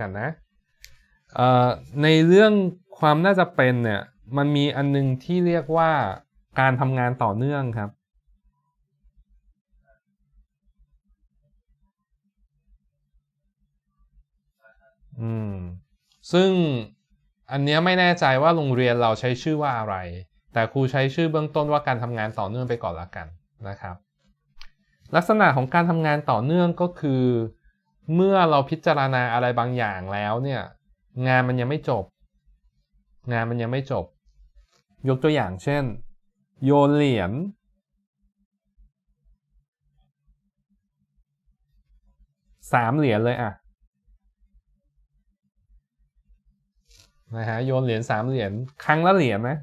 กันนะในเรื่องความน่าจะเป็นเนี่ยมันมีอันนึงที่เรียกว่าการทำงานต่อเนื่องครับ อืม ซึ่งอันเนี้ยไม่แน่ใจว่าโรงเรียนเราใช้ชื่อว่าอะไร แต่ครูใช้ชื่อเบื้องต้นว่าการทำงานต่อเนื่องไปก่อนละกันนะครับ ลักษณะของการทำงานต่อเนื่องก็คือ เมื่อเราพิจารณาอะไรบางอย่างแล้วเนี่ย งานมันยังไม่จบ งานมันยังไม่จบ ยกตัวอย่างเช่น โยนเหรียญสามเหรียญเลยอะนะฮะโยนเหรียญสามเหรียญครั้งละเหรียญนะ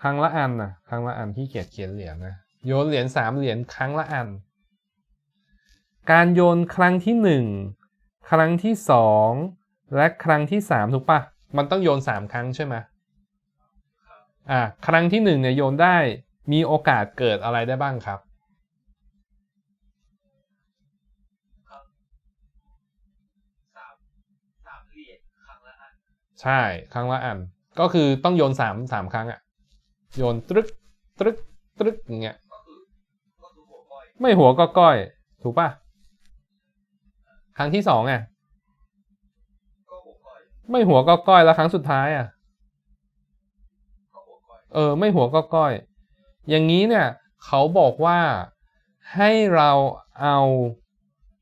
ครั้งละอันนะครั้งละอันที่เกียจเขียนเหรียญนะ โยนเหรียญสามเหรียญครั้งละอัน การโยนครั้งที่หนึ่งครั้งที่สองและครั้งที่สามถูกปะมันต้องโยนสามครั้งใช่ไหมอ่าครั้งที่หนึ่งเนี่ยโยนได้มีโอกาสเกิดอะไรได้บ้างครับ ใช่ ครั้งละอัน ก็คือต้องโยนสามสามครั้งอะโยนตรึกตรึกตรึกอย่างเงี้ย ก็คือก็คือหัวก้อย ไม่หัวก็ก้อย ถูกปะครั้งที่สองอะไม่หัวก็ก้อยแล้วครั้งสุดท้ายอะเออ ไม่หัวก็ก้อย อย่างนี้เนี่ย เขาบอกว่าให้เราเอา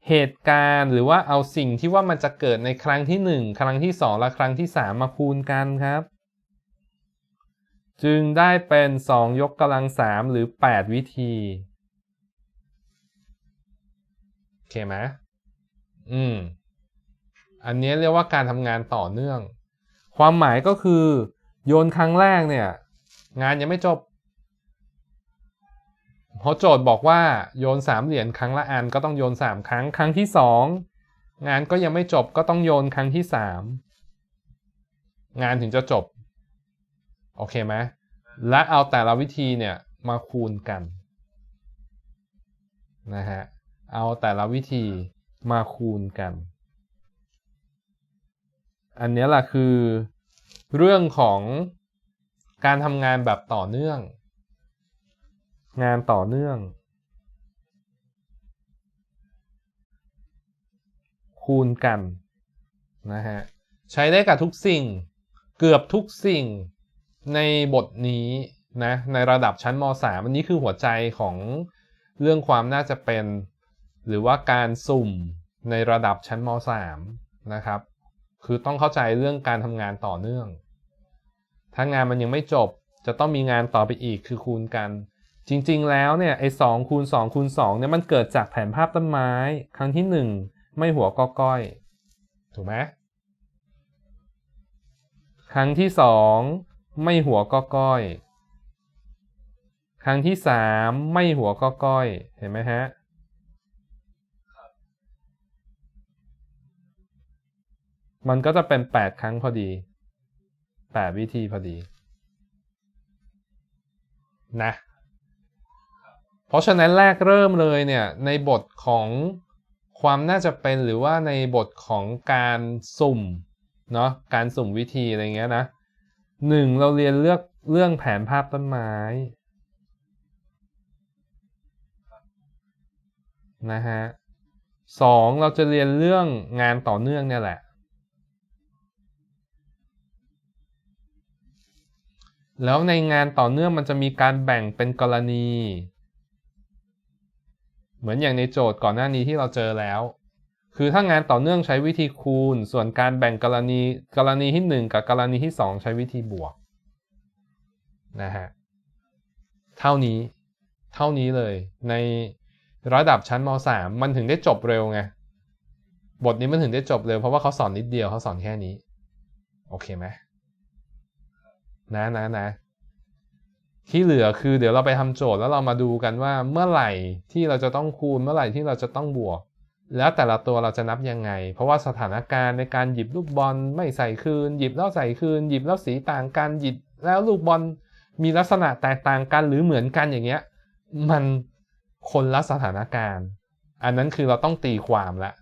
เหตุการณ์หรือว่าเอาสิ่งที่ว่ามันจะเกิดในครั้งที่หนึ่งครั้งที่สองและครั้งที่สามมาคูณกันครับ จึงได้เป็นสองยกกำลังสามหรือแปดวิธี เคไหมอืม อันนี้เรียกว่าการทำงานต่อเนื่อง ความหมายก็คือ โยนครั้งแรกเนี่ย งานยังไม่จบเพราะโจทย์บอกว่าโยนสามเหรียญครั้งละอันก็ต้องโยนสามครั้ง ครั้งที่สองงานก็ยังไม่จบก็ต้องโยนครั้งที่สามงานถึงจะจบ โอเคไหมและเอาแต่ละวิธีเนี่ยมาคูณกันนะฮะ เอาแต่ละวิธีมาคูณกัน อันนี้ยแหละคือเรื่องของการทำงานแบบต่อเนื่อง งานต่อเนื่อง คูณกันนะฮะใช้ได้กับทุกสิ่ง เกือบทุกสิ่งในบทนี้นะในระดับชั้นม .3 อันนี้คือหัวใจของเรื่องความน่าจะเป็น หรือว่าการสุ่มในระดับชั้นม .3 นะครับ คือต้องเข้าใจเรื่องการทำงานต่อเนื่อง ถ้างานมันยังไม่จบจะต้องมีงานต่อไปอีกคือคูณกัน จริงๆ แล้วเนี่ยไอ้สองคูณสองคูณสองเนี่ยมันเกิดจากแผนภาพต้นไม้ ครั้งที่หนึ่งไม่หัวก็ก้อย ถูกไหมครั้งที่สองไม่หัวก็ก้อย ครั้งที่สามไม่หัวก็ก้อย เห็นไหมฮะ มันก็จะเป็น8ครั้งพอดี8วิธีพอดี นะ เพราะฉะนั้นแรกเริ่มเลยเนี่ยในบทของความน่าจะเป็นหรือว่าในบทของการสุ่มเนาะการสุ่มวิธีอะไรเงี้ยนะหนึ่งเราเรียนเลือกเรื่องแผนภาพต้นไม้นะฮะสองเราจะเรียนเรื่องงานต่อเนื่องเนี่ยแหละ แล้วในงานต่อเนื่องมันจะมีการแบ่งเป็นกรณี เหมือนอย่างในโจทย์ก่อนหน้านี้ที่เราเจอแล้ว คือถ้างานต่อเนื่องใช้วิธีคูณ ส่วนการแบ่งกรณีกรณีที่ 1 กับกรณีที่ 2 ใช้วิธีบวกนะฮะเท่านี้เท่านี้เลย ในระดับชั้นม .3 มันถึงได้จบเร็วไงบทนี้มันถึงได้จบเร็วเพราะว่าเขาสอนนิดเดียวเขาสอนแค่นี้ โอเคไหม นะนะนะที่เหลือคือเดี๋ยวเราไปทำโจทย์แล้วเรามาดูกันว่าเมื่อไหร่ที่เราจะต้องคูณเมื่อไหร่ที่เราจะต้องบวก แล้วแต่ละตัวเราจะนับยังไง เพราะว่าสถานการณ์ในการหยิบลูกบอลไม่ใส่คืน หยิบแล้วใส่คืน หยิบแล้วสีต่างกันหยิบแล้วลูกบอลมีลักษณะแตกต่างกันหรือเหมือนกันอย่างเงี้ยมันคนละสถานการณ์ อันนั้นคือเราต้องตีความละ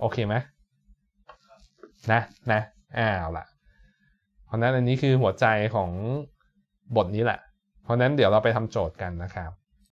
โอเคไหมนะนะอ้าวละ เพราะนั้นอันนี้คือหัวใจของบทนี้แหละ เพราะนั้นเดี๋ยวเราไปทำโจทย์กันนะครับ